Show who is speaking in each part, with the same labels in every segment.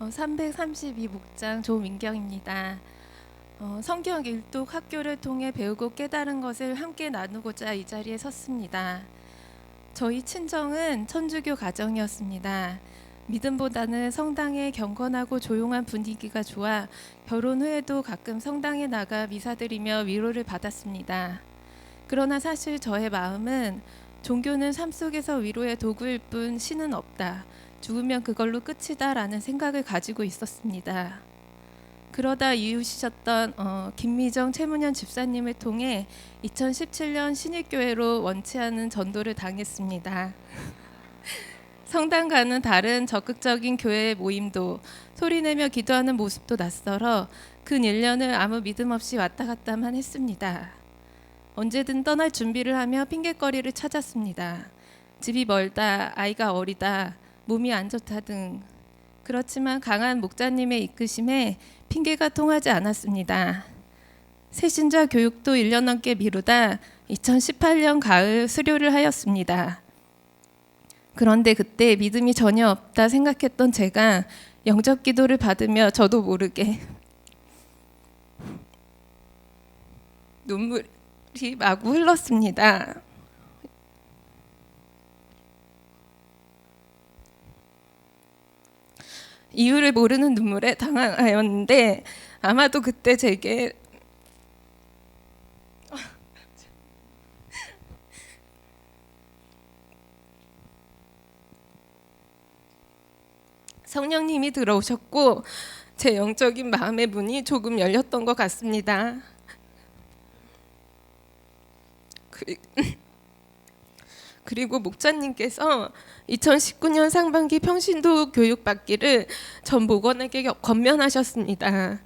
Speaker 1: 어, 332목장 조민경입니다. 어, 성경 일독 학교를 통해 배우고 깨달은 것을 함께 나누고자 이 자리에 섰습니다. 저희 친정은 천주교 가정이었습니다. 믿음보다는 성당의 경건하고 조용한 분위기가 좋아 결혼 후에도 가끔 성당에 나가 미사드리며 위로를 받았습니다. 그러나 사실 저의 마음은 종교는 삶 속에서 위로의 도구일 뿐 신은 없다. 죽으면 그걸로 끝이다라는 생각을 가지고 있었습니다. 그러다 이웃이셨던 어, 김미정 최문현 집사님을 통해 2017년 신일교회로 원치 않은 전도를 당했습니다. 성당과는 다른 적극적인 교회 모임도 소리내며 기도하는 모습도 낯설어 근 1년을 아무 믿음 없이 왔다 갔다만 했습니다. 언제든 떠날 준비를 하며 핑계거리를 찾았습니다. 집이 멀다, 아이가 어리다, 몸이 안 좋다 등 그렇지만 강한 목자님의 이끄심에 핑계가 통하지 않았습니다. 새신자 교육도 1년 넘게 미루다 2018년 가을 수료를 하였습니다. 그런데 그때 믿음이 전혀 없다 생각했던 제가 영적 기도를 받으며 저도 모르게 눈물이 마구 흘렀습니다. 이유를 모르는 눈물에 당황하였는데 아마도 그때 제게 성령님이 들어오셨고 제 영적인 마음의 문이 조금 열렸던 것 같습니다. 그- 그리고 목자님께서 2019년 상반기 평신도 교육 받기를 전 겨- 권면하셨습니다.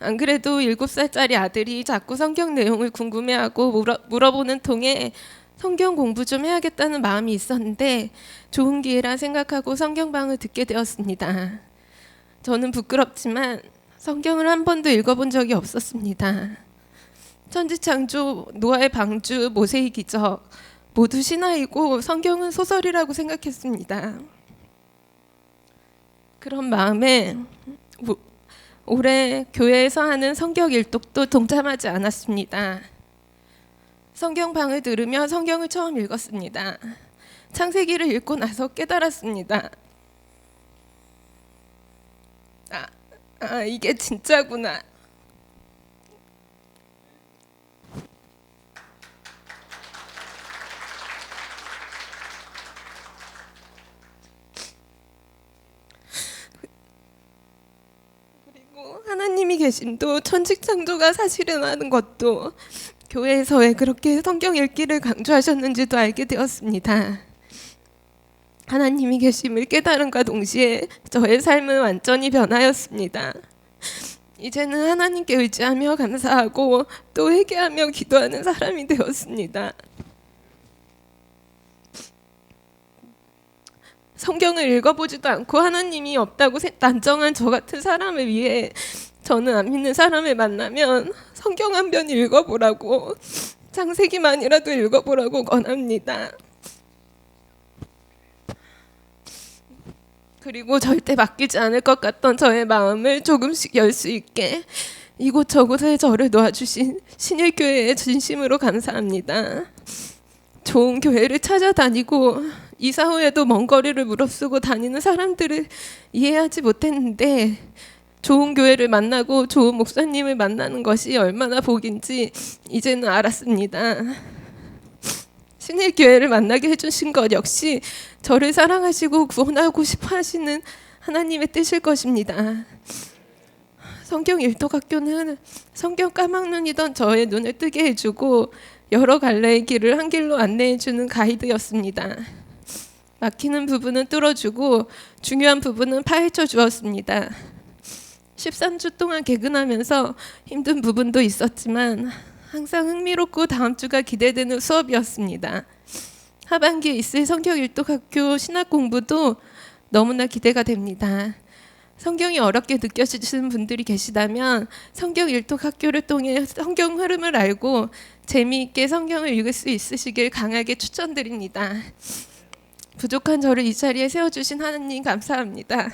Speaker 1: 안 그래도 7살짜리 아들이 자꾸 성경 내용을 궁금해하고 물어, 물어보는 통에 성경 공부 좀 해야겠다는 마음이 있었는데 좋은 기회라 생각하고 성경방을 듣게 되었습니다. 저는 부끄럽지만 성경을 한 번도 읽어본 적이 없었습니다. 천지창조, 노아의 방주, 모세의 기적 모두 신화이고 성경은 소설이라고 생각했습니다. 그런 마음에 오- 올해 교회에서 하는 성경 일독도 동참하지 않았습니다. 성경방을 들으며 성경을 처음 읽었습니다. 창세기를 읽고 나서 깨달았습니다. 아, 아 이게 진짜구나. 그리고 하나님이 계심도 천직 창조가 사실이라는 것도 교회에서 왜 그렇게 성경 읽기를 강조하셨는지도 알게 되었습니다. 하나님이 계심을 깨달음과 동시에 저의 삶은 완전히 변하였습니다. 이제는 하나님께 의지하며 감사하고 또 회개하며 기도하는 사람이 되었습니다. 성경을 읽어보지도 않고 하나님이 없다고 세- 단정한 저 같은 사람을 위해 저는 안 믿는 사람을 만나면 성경 한 편 읽어보라고 창세기만이라도 읽어보라고 권합니다. 그리고 절대 바뀌지 않을 것 같던 저의 마음을 조금씩 열 수 있게 이곳저곳에 저를 놓아주신 신일교회에 진심으로 감사합니다. 좋은 교회를 찾아다니고 이사 후에도 먼 거리를 무릅쓰고 다니는 사람들을 이해하지 못했는데 좋은 교회를 만나고 좋은 목사님을 만나는 것이 얼마나 복인지 이제는 알았습니다. 신일 교회를 만나게 해주신 것 역시 저를 사랑하시고 구원하고 싶어 하시는 하나님의 뜻일 것입니다. 성경 일독학교는 성경 까막눈이던 저의 눈을 뜨게 해주고 여러 갈래의 길을 한 길로 안내해주는 가이드였습니다. 막히는 부분은 뚫어주고 중요한 부분은 파헤쳐 주었습니다. 13주 동안 개근하면서 힘든 부분도 있었지만 항상 흥미롭고 다음 주가 기대되는 수업이었습니다. 하반기에 있을 성경 일독학교 신학 공부도 너무나 기대가 됩니다. 성경이 어렵게 느껴지시는 분들이 계시다면 성경 일독 학교를 통해 성경 흐름을 알고 재미있게 성경을 읽을 수 있으시길 강하게 추천드립니다. 부족한 저를 이 자리에 세워주신 하나님 감사합니다.